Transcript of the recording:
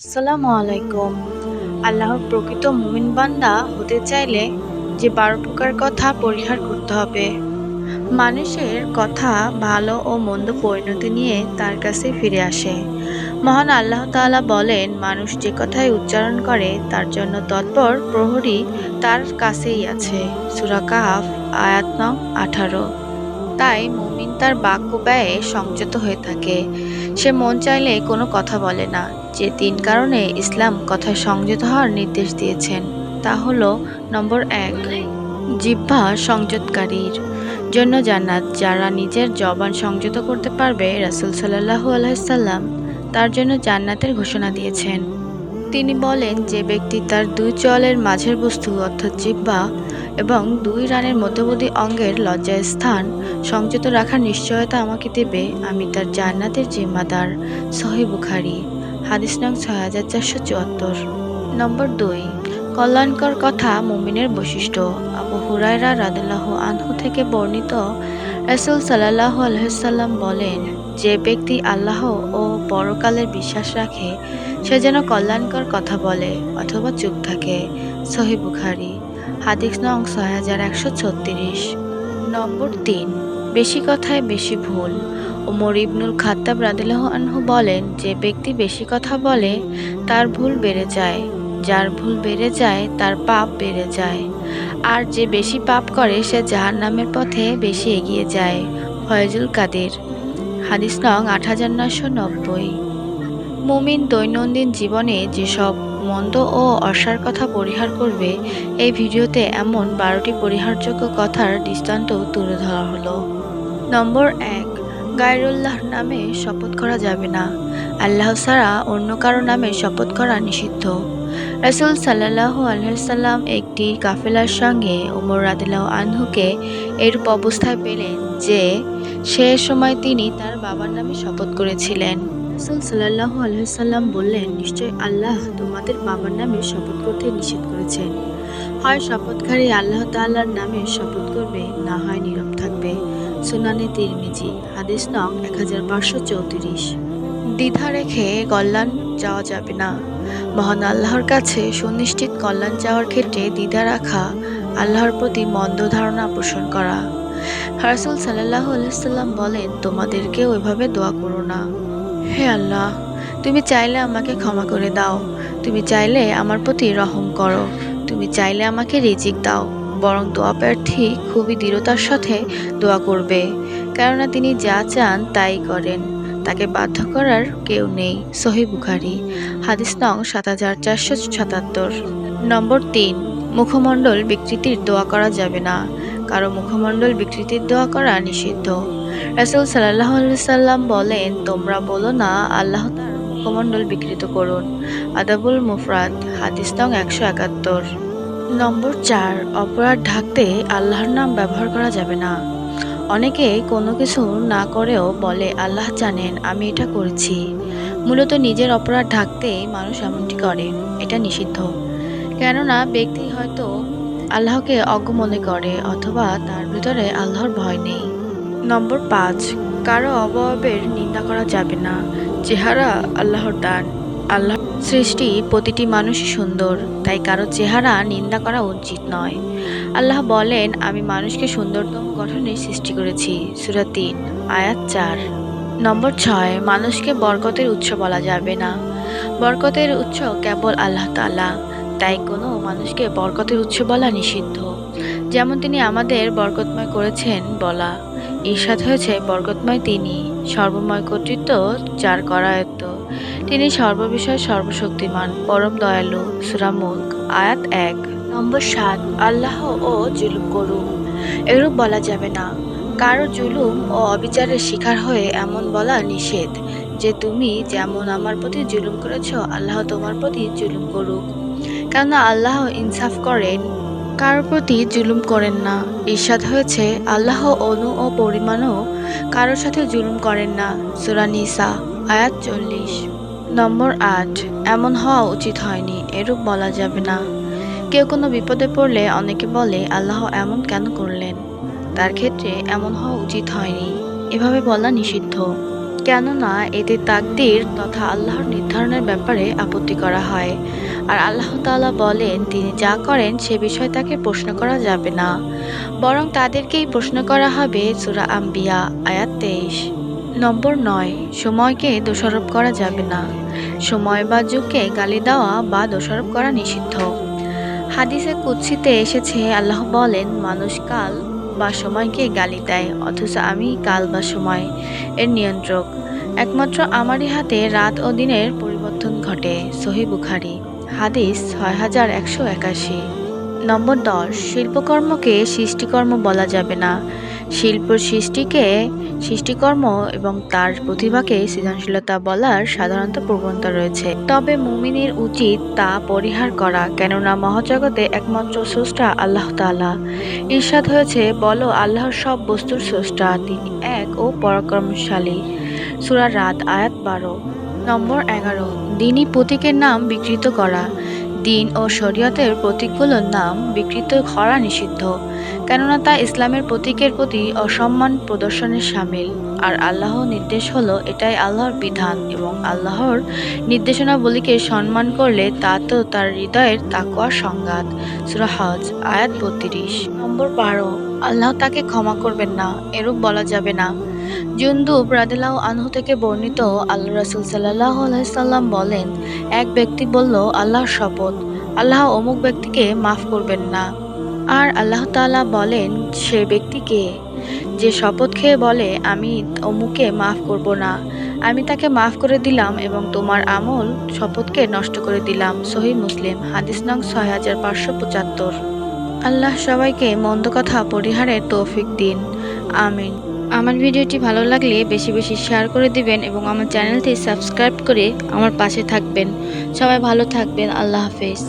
আসসালামু আলাইকুম। আল্লাহর প্রকৃত মুমিন বান্দা হতে চাইলে যে বারো প্রকার কথা পরিহার করতে হবে। মানুষের কথা ভালো ও মন্দ পরিণতি নিয়ে তার কাছে ফিরে আসে। মহান আল্লাহ তাআলা বলেন, মানুষ যে কথাই উচ্চারণ করে তার জন্য তৎপর প্রহরী তার কাছেই আছে। সূরা কাহাফ আঠারো। তাই মুমিন তার বাক্য ব্যয়ে সংযত হয়ে থাকে। সে মন চাইলে কোনো কথা বলে না। যে তিন কারণে ইসলাম কথায় সংযত হওয়ার নির্দেশ দিয়েছেন, তা হলো নম্বর এক, জিহ্বা সংযতকারীর জন্য জান্নাত। যারা নিজের জবান সংযত করতে পারবে রাসূল সাল্লাল্লাহু আলাইসাল্লাম তার জন্য জান্নাতের ঘোষণা দিয়েছেন। তিনি বলেন, যে ব্যক্তি তার দুই চলের মাঝের বস্তু অর্থাৎ জিহ্বা এবং দুই রানের মধ্যবর্তী অঙ্গের লজ্জায় স্থান সংযত রাখার নিশ্চয়তা আমাকে দেবে আমি তার জান্নাতের জিম্মাদার। সহি বুখারি, হাদিস নং ছয় হাজার চারশো চুয়াত্তর। নম্বর দুই, কল্যাণকর কথা মুমিনের বৈশিষ্ট্য। আবু হুরায়রা রাদিল্লাহ আনহু থেকে বর্ণিত, রাসূল সাল্লাল্লাহু আলহিসাল্লাম বলেন, যে ব্যক্তি আল্লাহ ও পরকালের বিশ্বাস রাখে, সে যেন কল্যাণকর কথা বলে অথবা চুপ থাকে। সহি বুখারি হাদিস নং ছয় হাজার একশো ছত্রিশ। নম্বর তিন, বেশি কথায় বেশি ভুল। ওমর ইবনুল খাত্তাব রাদিল্লাহ আনহু বলেন, যে ব্যক্তি বেশি কথা বলে, তার ভুল বেড়ে যায়। যার ভুল বেড়ে যায়, তার পাপ বেড়ে যায়। আর যে বেশি পাপ করে, সে জাহার নামের পথে বেশি এগিয়ে যায়। ফয়জুল কাদের। হাদিস নং আট হাজার নশো নব্বই। মুমিন দৈনন্দিন জীবনে যেসব মন্দ ও অসার কথা পরিহার করবে, এই ভিডিওতে এমন বারোটি পরিহারযোগ্য কথার দৃষ্টান্ত তুলে ধরা হলো। নম্বর এক গায়রুল্লাহ নামে শপথ করা যাবে না। আল্লাহ ছাড়া অন্য কারও নামে শপথ করা নিষিদ্ধ। রাসুল সাল্লাহ আলহাম একটি কাফেলার সঙ্গে উমর রাদিল্লাহ আনহুকে এরূপ অবস্থায় পেলেন যে, সে সময় তিনি তার বাবার নামে শপথ করেছিলেন। রাসুল সাল্লাহ আলহাম বললেন, নিশ্চয় আল্লাহ তোমাদের বাবার নামে শপথ করতে নিষেধ করেছেন। হয় শপথকারী আল্লাহ তাল্লাহর নামে শপথ করবে, না হয় নীরব থাকবে। সুনানে তিরমিজি, হাদিস নং এক হাজার পাঁচশো চৌত্রিশ। দ্বিধা রেখে কল্যাণ যাওয়া যাবে না। মহান আল্লাহর কাছে সুনিশ্চিত কল্যাণ চাওয়ার ক্ষেত্রে দ্বিধা রাখা, আল্লাহর প্রতি মন্দ ধারণা পোষণ করা। রাসুল সাল্লাহ আলাইসাল্লাম বলেন তোমাদেরকেও ওইভাবে দোয়া করো না। হে আল্লাহ, তুমি চাইলে আমাকে ক্ষমা করে দাও। তুমি চাইলে আমার প্রতি রহম করো। তুমি চাইলে আমাকে রিজিক দাও। বরং দোয়া প্রার্থী খুবই দৃঢ়তার সাথে দোয়া করবে। কেননা তিনি যা চান তাই করেন। তাকে বাধ্য করার কেউ নেই। সহি বুখারি, হাদিস নং সাত হাজার চারশো সাতাত্তর। নম্বর তিন, মুখমণ্ডল বিকৃতির দোয়া করা যাবে না। কারও মুখমণ্ডল বিকৃতির দোয়া করা নিষিদ্ধ। রাসুল সাল্লাহ সাল্লাম বলেন, তোমরা বলো না, আল্লাহ তার মুখমণ্ডল বিকৃত করুন। আদাবুল মুফরাদ, হাদিস একশো একাত্তর। নম্বর চার, অপরাধ ঢাকতে আল্লাহর নাম ব্যবহার করা যাবে না। অনেকে কোনো কিছু না করেও বলে, আল্লাহ জানেন, আমি এটা করছি। মূলত নিজের অপরাধ ঢাকতে মানুষ এমনটি করে, এটা নিষিদ্ধ। কেননা ব্যক্তি হয়তো আল্লাহকে অজ্ঞ মনে করে, অথবা তার ভিতরে আল্লাহর ভয় নেই। নম্বর পাঁচ, কারও অবয়বের নিন্দা করা যাবে না। চেহারা আল্লাহর দান। আল্লাহ সৃষ্টি প্রতিটি মানুষই সুন্দর, তাই কারও চেহারা নিন্দা করা উচিত নয়। আল্লাহ বলেন, আমি মানুষকে সুন্দরতম গঠনে সৃষ্টি করেছি। সুরা তিন, আয়াত চার। নম্বর ছয়, মানুষকে বরকতের উৎস বলা যাবে না। বরকতের উৎস কেবল আল্লাহ তাআলা, তাই কোনো মানুষকে বরকতের উৎস বলা নিষিদ্ধ। যেমন তিনি আমাদের বরকতময় করেছেন বলা। ঈর্ষাদ হয়েছে বরকতময় তিনি, সর্বময় কর্তৃত্ব যার করায়ত্ত। তিনি সর্ববিষয়ে সর্বশক্তিমান, পরম দয়ালু সুরামুল্ক আয়াত এক। নম্বর সাত, আল্লাহ ও জুলুম করুন। এরূপ বলা যাবে না। কারও জুলুম ও অবিচারের শিকার হয়ে এমন বলা নিষেধ যে তুমি যেমন আমার প্রতি জুলুম করেছ, আল্লাহ তোমার প্রতি জুলুম করুক। কেননা আল্লাহ ইনসাফ করেন কারোর প্রতি জুলুম করেন না। ঈর্ষাদ হয়েছে আল্লাহ অনু ও পরিমাণও কারোর সাথে জুলুম করেন না। সুরানিসা আয়াত চল্লিশ। নম্বর আট, এমন হওয়া উচিত হয়নি, এরূপ বলা যাবে না। কেউ কোনো বিপদে পড়লে অনেকে বলে, আল্লাহ এমন কেন করলেন? তার ক্ষেত্রে এমন হওয়া উচিত হয়নি। এভাবে বলা নিষিদ্ধ। কেননা এতে তাকদির তথা আল্লাহর নির্ধারণের ব্যাপারে আপত্তি করা হয়। আর আল্লাহ তাআলা বলেন, তিনি যা করেন সে বিষয়ে তাকে প্রশ্ন করা যাবে না। বরং তাদেরকেই প্রশ্ন করা হবে সূরা আম্বিয়া, আয়াত তেইশ। নম্বর নয়, সময়কে দোষারোপ করা যাবে না। সময় বা যুগকে গালি দেওয়া বা দোষারোপ করা নিষিদ্ধ। হাদিসে কুৎসিতে এসেছে, আল্লাহ বলেন, মানুষ কাল বা সময়কে গালি দেয়, অথচ আমি কাল বা সময় এর নিয়ন্ত্রক। একমাত্র আমারই হাতে রাত ও দিনের পরিবর্তন ঘটে, সহি বুখারি। হাদিস ছয় হাজার একশো একাশি। নম্বর দশ, শিল্পকর্মকে সৃষ্টিকর্ম বলা যাবে না। শিল্প সৃষ্টিকে সৃষ্টিকর্ম এবং তার প্রতিভাকে সৃজনশীলতা বলার সাধারণত প্রবণতা রয়েছে। তবে মুমিনের উচিত তা পরিহার করা, কেননা মহাজগতে একমাত্র স্রষ্টা আল্লাহ তাআলা। ঈর্ষাদ হয়েছে, বলো, আল্লাহর সব বস্তুর স্রষ্টা, তিনি এক ও পরাক্রমশালী। সূরা রাত, আয়াত বারো। নম্বর এগারো। দিনই প্রতীকের নাম বিকৃত করা। দিন ও শরীয়তের প্রতীকগুলোর নাম বিকৃত করা নিষিদ্ধ। কেননা তা ইসলামের প্রতীকের প্রতি অসম্মান প্রদর্শনের সামিল। আর আল্লাহ নির্দেশ হলো এটাই আল্লাহর বিধান এবং আল্লাহর নির্দেশনাবলীকে সম্মান করলে তা তো তার হৃদয়ের তাকওয়ার সংঘাত। সূরা হজ, আয়াত বত্রিশ। নম্বর বারো, আল্লাহ তাকে ক্ষমা করবেন না, এরূপ বলা যাবে না। জুন্দুব রাদিল্লাহ আনহু থেকে বর্ণিত আল্লাহ রাসুল সাল্লাহ আলাইসাল্লাম বলেন, এক ব্যক্তি বলল, আল্লাহর শপথ। আল্লাহ অমুক ব্যক্তিকে মাফ করবেন না। আর আল্লাহ তাআলা বলেন, সে ব্যক্তিকে যে শপথ খেয়ে বলে, আমি অমুকে মাফ করব না। আমি তাকে মাফ করে দিলাম এবং তোমার আমল শপথকে নষ্ট করে দিলাম সহি মুসলিম, হাদিস নং ছয় হাজার পাঁচশো পঁচাত্তর। আল্লাহ সবাইকে মন্দ কথা পরিহারের তৌফিক দিন। আমিন। আমার ভিডিওটি ভালো লাগলে বেশি বেশি শেয়ার করে দিবেন এবং আমার চ্যানেলটি সাবস্ক্রাইব করে আমার পাশে থাকবেন। সবাই ভালো থাকবেন। আল্লাহ হাফেজ।